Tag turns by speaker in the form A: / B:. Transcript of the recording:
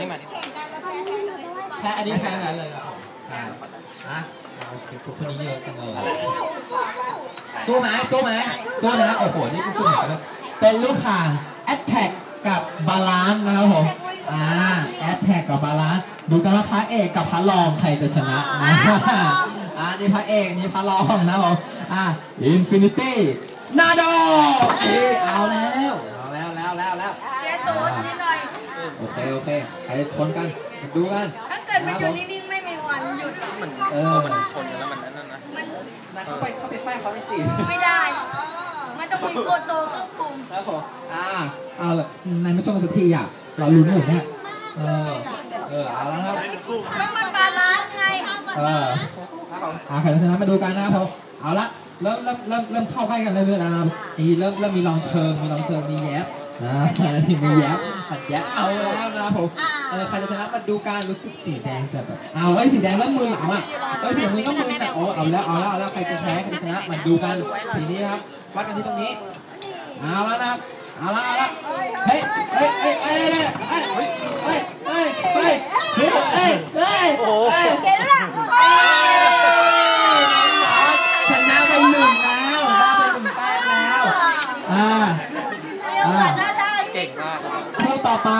A: นี่มานี่
B: แพ้อันนี้แพ้กันเลยเหรอใช่อะโอเคพวกคนนี้เยอะจังเลยสู้ไหมสู้ไหมสู้นะโอ้โห นี่ก็สู้เหมือนกันเป็นลูกข่าง Attack กับบาลานนะครับผม อ่า Attack กับบาลานดูกันว่าพระเอกกับพระรองใครจะชนะนะอ่านี่พระเอก นี่พระรองนะผม อ่า Infinity นาโด เสี
C: ยศูนย์นิดหน่อย
B: โอเค โอเคใครจะชนกันมาดูกัน
C: ถ้าเกิดมันอยู่นิ่งๆ ไม่มีวันหยุด
A: มัน
B: เออ
A: มันชนกันแล้วมันนั่นนะ
C: มัน
B: นะเข้าไปเข้าไปไฟเขาไม่สิ
C: ไม่ได้ มันต้องมีโปรโตควบคุม
B: ครับผมอ่าเอาละนายไม่ชนกันสักทีอะ เราลุ้นหมดเนี่ย เออ เออ เอาแล้วครับ
C: แล้วมันบาลานซ์ไง
B: เออครับผมอ่าใครจะชนะมาดูกันนะครับผมเอาละเริ่มเริ่มเริ่มเริ่มเข้าใกล้กันเรื่อยๆแล้วนะครับนี่เริ่มเริ่มมีลองเชิงมีลองเชิงมีแย บนะมีแยบผัดแยบเอาแล้วนะครับผมเออใครจะชนะมาดูกันรู้สึกสีแดงจะแบบเอาไอ้ยสีแดงเริ่มมือหลังอะเอ้ยสีน้ำเงินก็มือแต่โอ้เอาแล้วเอาแล้วเอาแล้วใครจะแพ้ใครจะชนะมาดูกันทีนี้นะครับวัดกันที่ตรงนี้เอาแล้วนะครับเอาละเอาละเฮ้ยเฮ้ยเฮ้ยเฮ้ยเฮ้ย ผู้ต่อไป